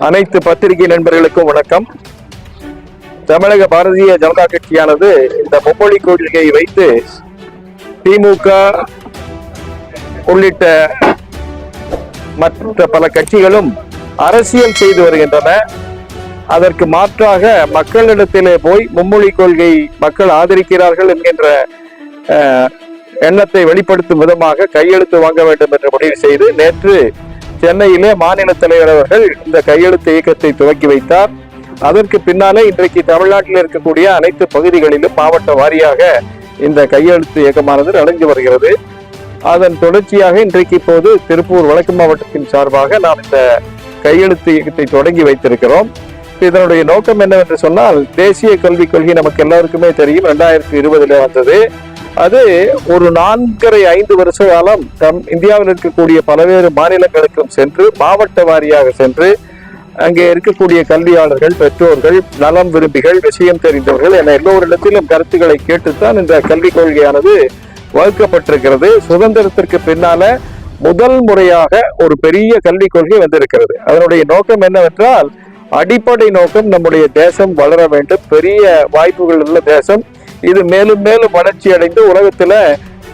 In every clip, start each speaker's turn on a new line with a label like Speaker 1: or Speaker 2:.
Speaker 1: அனைத்து பத்திரிகை நண்பர்களுக்கும் வணக்கம். தமிழக பாரதிய ஜனதா கட்சியானது இந்த மும்மொழி கொள்கையை வைத்து திமுக உள்ளிட்ட மற்ற பல கட்சிகளும் அரசியல் செய்து வருகின்றன. அதற்கு மாற்றாக மக்களிடத்திலே போய் மும்மொழி கொள்கை மக்கள் ஆதரிக்கிறார்கள் என்கின்ற அஹ், எண்ணத்தை வெளிப்படுத்தும் விதமாக கையெழுத்து வாங்க வேண்டும் என்று முடிவு செய்து நேற்று சென்னையிலே மாநில தலைவர் அவர்கள் இந்த கையெழுத்து இயக்கத்தை துவக்கி வைத்தார். அதற்கு பின்னாலே இன்றைக்கு தமிழ்நாட்டில் இருக்கக்கூடிய அனைத்து பகுதிகளிலும் மாவட்ட வாரியாக இந்த கையெழுத்து இயக்கமானது நடந்து வருகிறது. அதன் தொடர்ச்சியாக இன்றைக்கு இப்போது திருப்பூர் வடக்கு மாவட்டத்தின் சார்பாக நாம் இந்த கையெழுத்து இயக்கத்தை தொடங்கி வைத்திருக்கிறோம். இதனுடைய நோக்கம் என்னவென்று சொன்னால் தேசிய கல்விக் கொள்கை நமக்கு எல்லாருக்குமே தெரியும். ரெண்டாயிரத்தி இருபதுல வந்தது. அது ஒரு நான்கரை ஐந்து வருஷ காலம் தம் இந்தியாவில் இருக்கக்கூடிய பல்வேறு மாநிலங்களுக்கும் சென்று மாவட்ட வாரியாக சென்று அங்கே இருக்கக்கூடிய கல்வியாளர்கள் பெற்றோர்கள் நலம் விரும்பிகள் விஷயம் தெரிந்தவர்கள் என எல்லோரிடத்திலும் கருத்துக்களை கேட்டுத்தான் இந்த கல்விக் கொள்கையானது வகுக்கப்பட்டிருக்கிறது. சுதந்திரத்திற்கு பின்னால முதல் முறையாக ஒரு பெரிய கல்விக் கொள்கை வந்திருக்கிறது. அதனுடைய நோக்கம் என்னவென்றால் அடிப்படை நோக்கம் நம்முடைய தேசம் வளர வேண்டும். பெரிய வாய்ப்புகள் உள்ள தேசம். இது மேலும் மேலும் வளர்ச்சி அடைந்து உலகத்துல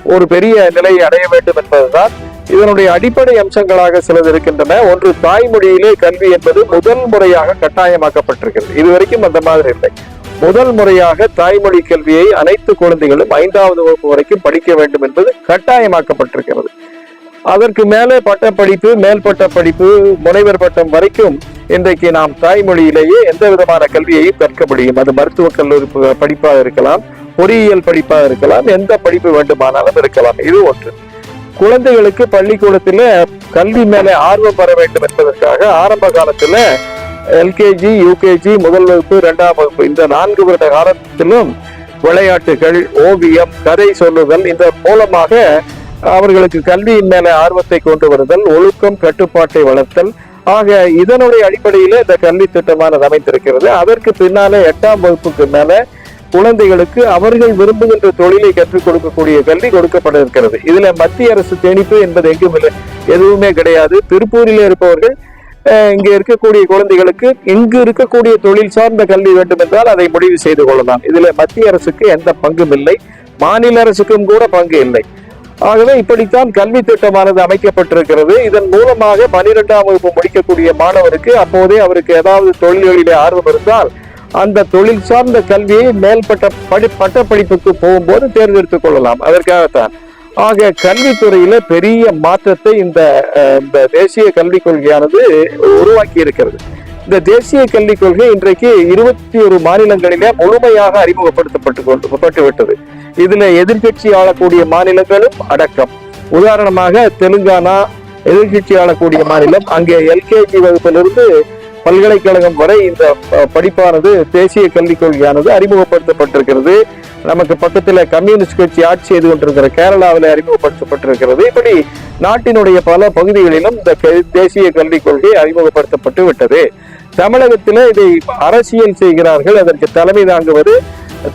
Speaker 1: ஒரு பெரிய நிலையை அடைய வேண்டும் என்பதுதான். இதனுடைய அடிப்படை அம்சங்களாக சிலது இருக்கின்றன. ஒன்று தாய்மொழியிலே கல்வி என்பது முதல் முறையாக கட்டாயமாக்கப்பட்டிருக்கிறது. இதுவரைக்கும் அந்த மாதிரி இல்லை. முதல் முறையாக தாய்மொழி கல்வியை அனைத்து குழந்தைகளும் ஐந்தாவது வகுப்பு வரைக்கும் படிக்க வேண்டும் என்பது கட்டாயமாக்கப்பட்டிருக்கிறது. அதற்கு மேலே பட்டப்படிப்பு மேல்பட்ட படிப்பு முனைவர் பட்டம் வரைக்கும் இன்றைக்கு நாம் தாய்மொழியிலேயே எந்த விதமான கல்வியையும் கற்க முடியும். அது மருத்துவக் கல்லூரி படிப்பாக இருக்கலாம் பொறியியல் படிப்பாக இருக்கலாம் எந்த படிப்பு வேண்டுமானாலும் இருக்கலாம். இது ஒன்று. குழந்தைகளுக்கு பள்ளிக்கூடத்தில் கல்வி மேலே ஆர்வம் பெற வேண்டும் என்பதற்காக ஆரம்ப காலத்தில் எல்கேஜி யூகேஜி முதல் வகுப்பு இரண்டாம் வகுப்பு இந்த நான்கு வருட காலத்திலும் விளையாட்டுகள் ஓவியம் கதை சொல்லுதல் இந்த மூலமாக அவர்களுக்கு கல்வியின் மேல ஆர்வத்தை கொண்டு வருதல் ஒழுக்கம் கட்டுப்பாட்டை வளர்த்தல். ஆக இதனுடைய அடிப்படையில இந்த கல்வி திட்டமானது அமைந்திருக்கிறது. அதற்கு பின்னால எட்டாம் வகுப்புக்கு மேல குழந்தைகளுக்கு அவர்கள் விரும்புகின்ற தொழிலை கற்றுக் கொடுக்கக்கூடிய கல்வி கொடுக்கப்பட இருக்கிறது இதுல மத்திய அரசு திணிப்பு என்பது எங்கும் இல்லை எதுவுமே கிடையாது. திருப்பூரில் இருப்பவர்கள் இங்கே இங்க இருக்கக்கூடிய குழந்தைகளுக்கு இங்கு இருக்கக்கூடிய தொழில் சார்ந்த கல்வி வேண்டும் என்றால் அதை முடிவு செய்து கொள்ளலாம். இதுல மத்திய அரசுக்கு எந்த பங்கும் இல்லை. மாநில அரசுக்கும் கூட பங்கு இல்லை. ஆகவே இப்படித்தான் கல்வி திட்டமானது அமைக்கப்பட்டிருக்கிறது. இதன் மூலமாக பனிரெண்டாம் வகுப்பு முடிக்கக்கூடிய மாணவருக்கு அப்போதே அவருக்கு ஏதாவது தொழில்களிலே ஆர்வம் இருந்தால் அந்த தொழில் சார்ந்த கல்வியை மேல்பட்ட படி பட்ட படிப்புக்கு போகும்போது தேர்ந்தெடுத்துக் கொள்ளலாம். அதற்காகத்தான். ஆக கல்வித்துறையில பெரிய மாற்றத்தை இந்த இந்த தேசிய கல்விக் கொள்கையானது உருவாக்கி இருக்கிறது. இந்த தேசிய கல்விக் கொள்கை இன்றைக்கு இருபத்தி ஒரு மாநிலங்களிலே முழுமையாக அறிமுகப்படுத்தப்பட்டு கொண்டு பட்டு விட்டது இதுல எதிர்க்கட்சி ஆளக்கூடிய மாநிலங்களும் அடக்கம். உதாரணமாக தெலுங்கானா எதிர்க்கட்சி ஆளக்கூடிய மாநிலம் அங்கே எல்கேஜி வகுப்பிலிருந்து பல்கலைக்கழகம் வரை இந்த படிப்பானது தேசிய கல்விக் கொள்கையானது அறிமுகப்படுத்தப்பட்டிருக்கிறது. நமக்கு பக்கத்தில் கம்யூனிஸ்ட் கட்சி ஆட்சி செய்து கொண்டிருக்கிற கேரளாவில் அறிமுகப்படுத்தப்பட்டிருக்கிறது. இப்படி நாட்டினுடைய பல பகுதிகளிலும் இந்த தேசிய கல்விக் கொள்கை அறிமுகப்படுத்தப்பட்டு விட்டது. தமிழகத்தில் இதை அரசியல் செய்கிறார்கள். அதற்கு தலைமை தாங்குவது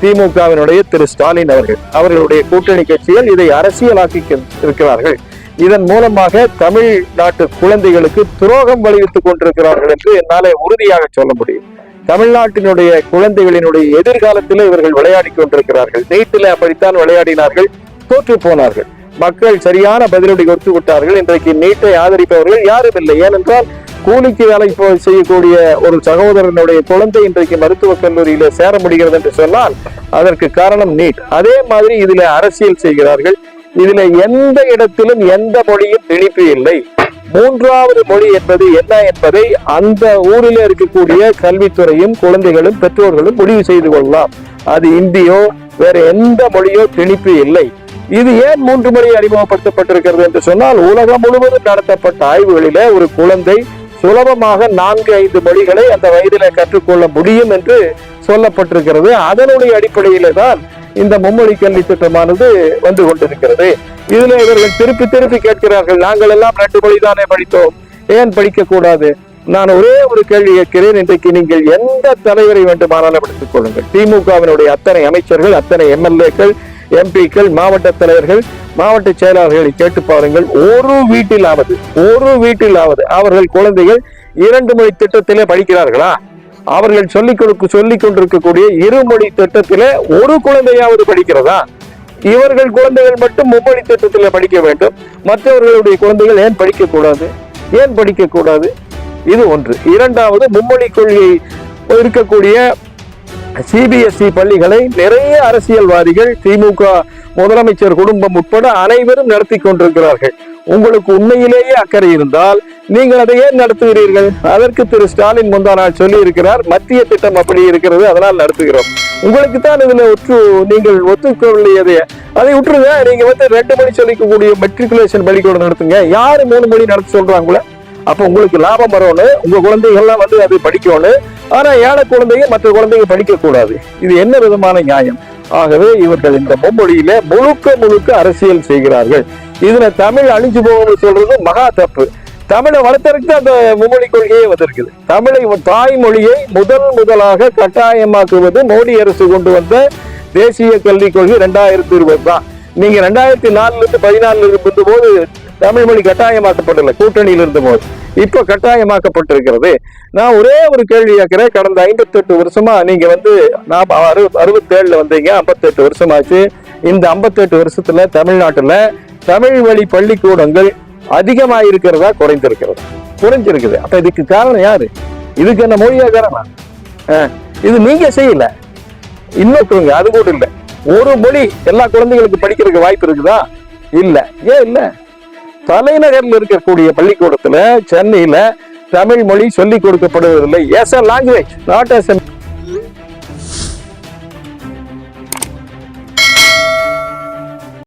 Speaker 1: திமுகவினுடைய திரு ஸ்டாலின் அவர்கள் அவர்களுடைய கூட்டணி கட்சிகள் இதை அரசியலாக்கி இருக்கிறார்கள். இதன் மூலமாக தமிழ்நாட்டு குழந்தைகளுக்கு துரோகம் விளைவித்துக் கொண்டிருக்கிறார்கள் என்று என்னாலே உறுதியாக சொல்ல முடியும். தமிழ்நாட்டினுடைய குழந்தைகளினுடைய எதிர்காலத்தில் இவர்கள் விளையாடி கொண்டிருக்கிறார்கள். நீட்டில் அப்படித்தான் விளையாடினார்கள் தோற்று போனார்கள். மக்கள் சரியான பதிலடி கொடுத்து விட்டார்கள். இன்றைக்கு நீட்டை ஆதரிப்பவர்கள் யாரும் இல்லை. ஏனென்றால் கூலிக்கு வேலை செய்யக்கூடிய ஒரு சகோதரனுடைய குழந்தை இன்றைக்கு மருத்துவக் கல்லூரியில சேர முடிகிறது என்று சொன்னால் அதற்கு காரணம் நீட். அதே மாதிரி இதுல அரசியல் செய்கிறார்கள். இதுல எந்த இடத்திலும் எந்த மொழியும் திணிப்பு இல்லை. மூன்றாவது மொழி என்பது என்ன என்பதை அந்த ஊரில் இருக்கக்கூடிய கல்வித்துறையும் குழந்தைகளும் பெற்றோர்களும் முடிவு செய்து கொள்ளலாம். அது இந்தியோ வேற எந்த மொழியோ திணிப்பு இல்லை. இது ஏன் மூன்று முறை அறிமுகப்படுத்தப்பட்டிருக்கிறது என்று சொன்னால் உலகம் முழுவதும் நடத்தப்பட்ட ஆய்வுகளிலே ஒரு குழந்தை சுலபமாக நான்கு ஐந்து மொழிகளை அந்த வயதிலே கற்றுக்கொள்ள முடியும் என்று சொல்லப்பட்டிருக்கிறது. அதனுடைய அடிப்படையிலே தான் இந்த மும்மொழி கல்வி திட்டமானது வந்து கொண்டிருக்கிறது. இதுல இவர்கள் திருப்பி திருப்பி கேட்கிறார்கள் நாங்கள் எல்லாம் ரெண்டு மொழி தானே படித்தோம் ஏன் படிக்க கூடாது நான் ஒரே ஒரு கேள்வி கேட்கிறேன் இன்றைக்கு நீங்கள் எந்த தலைவரை வேண்டுமானாலும் எடுத்துக் கொள்ளுங்கள். திமுகவினுடைய அத்தனை அமைச்சர்கள் அத்தனை எம்எல்ஏக்கள் எம்பிக்கள் மாவட்ட தலைவர்கள் மாவட்ட செயலாளர்களை கேட்டு பாருங்கள். ஒரு வீட்டிலாவது ஒரு வீட்டிலாவது அவர்கள் குழந்தைகள் இரண்டு மொழி திட்டத்திலே படிக்கிறார்களா? அவர்கள் சொல்லிக் கொடுக்க சொல்லிக் கொண்டிருக்கக்கூடிய இருமொழி திட்டத்திலே ஒரு குழந்தையாவது படிக்கிறதா? இவர்கள் குழந்தைகள் மட்டும் மும்மொழி திட்டத்தில் படிக்க வேண்டும். மற்றவர்களுடைய குழந்தைகள் ஏன் படிக்கக்கூடாது? ஏன் படிக்கக்கூடாது? இது ஒன்று. இரண்டாவது மும்மொழி கொள்கை இருக்கக்கூடிய சிபிஎஸ்இ பள்ளிகளை நிறைய அரசியல்வாதிகள் திமுக முதலமைச்சர் குடும்பம் உட்பட அனைவரும் நடத்தி கொண்டிருக்கிறார்கள். உங்களுக்கு உண்மையிலேயே அக்கறை இருந்தால் நீங்கள் அதை ஏன் நடத்துகிறீர்கள்? அதற்கு திரு. ஸ்டாலின் முந்தா நாள் சொல்லி இருக்கிறார் மத்திய திட்டம் அப்படி இருக்கிறது அதனால் நடத்துகிறோம். உங்களுக்கு தான் இதுல ஒற்று நீங்கள் ஒத்துக்கொள்ளையதே. அதை விட்டுருங்க நீங்க வந்து ரெண்டு மணி சொல்லிக்கக்கூடிய மெட்ரிகுலேஷன் பள்ளிக்கூடம் நடத்துங்க. யாரு மூணு மணி நடத்த சொல்றாங்களே அப்ப உங்களுக்கு லாபம் வரணும் உங்க குழந்தைகள்லாம் வந்து அது படிக்கணும் ஆனா ஏழை குழந்தைங்க மற்ற குழந்தைங்க படிக்க கூடாது இது என்ன விதமான நியாயம்? ஆகவே இவர்கள் இந்த மும்மொழியில முழுக்க முழுக்க அரசியல் செய்கிறார்கள். இதுல தமிழ் அழிஞ்சு போகணும்னு சொல்றது மகா தப்பு. தமிழை வளர்த்தறதுக்கு அந்த மும்மொழி கொள்கையே வந்திருக்குது. தமிழை தாய்மொழியை முதல் முதலாக கட்டாயமாக்குவது மோடி அரசு கொண்டு வந்த தேசிய கல்விக் கொள்கை ரெண்டாயிரத்தி இருபது தான். நீங்க ரெண்டாயிரத்தி நாலுல இருந்து பதினாலுல இருந்த போது தமிழ் மொழி கட்டாயமாக்கப்படல கூட்டணியில் இருந்த போது இப்ப கட்டாயமாக்கப்பட்டிருக்கிறது. நான் ஒரே ஒரு கேள்வி கேட்கிறேன். கடந்த ஐம்பத்தெட்டு வருஷமா நீங்க வந்து நான் அறு அறுபத்தேழுல வந்தீங்க. ஐம்பத்தெட்டு வருஷமாச்சு. இந்த ஐம்பத்தெட்டு வருஷத்துல தமிழ்நாட்டுல தமிழ் வழி பள்ளிக்கூடங்கள் அதிகமாக இருக்கிறதா குறைந்திருக்கிறதா. குறைஞ்சிருக்குது. அப்ப இதுக்கு காரணம் யாரு? இதுக்கு என்ன மொழியா காரணம்? இது நீங்க செய்யல. இன்னொருத்தவங்க அது கூட இல்லை. ஒரு மொழி எல்லா குழந்தைகளுக்கு படிக்கிறதுக்கு வாய்ப்பு இருக்குதா? இல்ல. ஏன் இல்லை? தலைநகரில் இருக்கக்கூடிய பள்ளிக்கூடத்தில் சென்னையில் தமிழ் மொழி சொல்லிக் கொடுக்கப்படுவதில்லை. As a language not as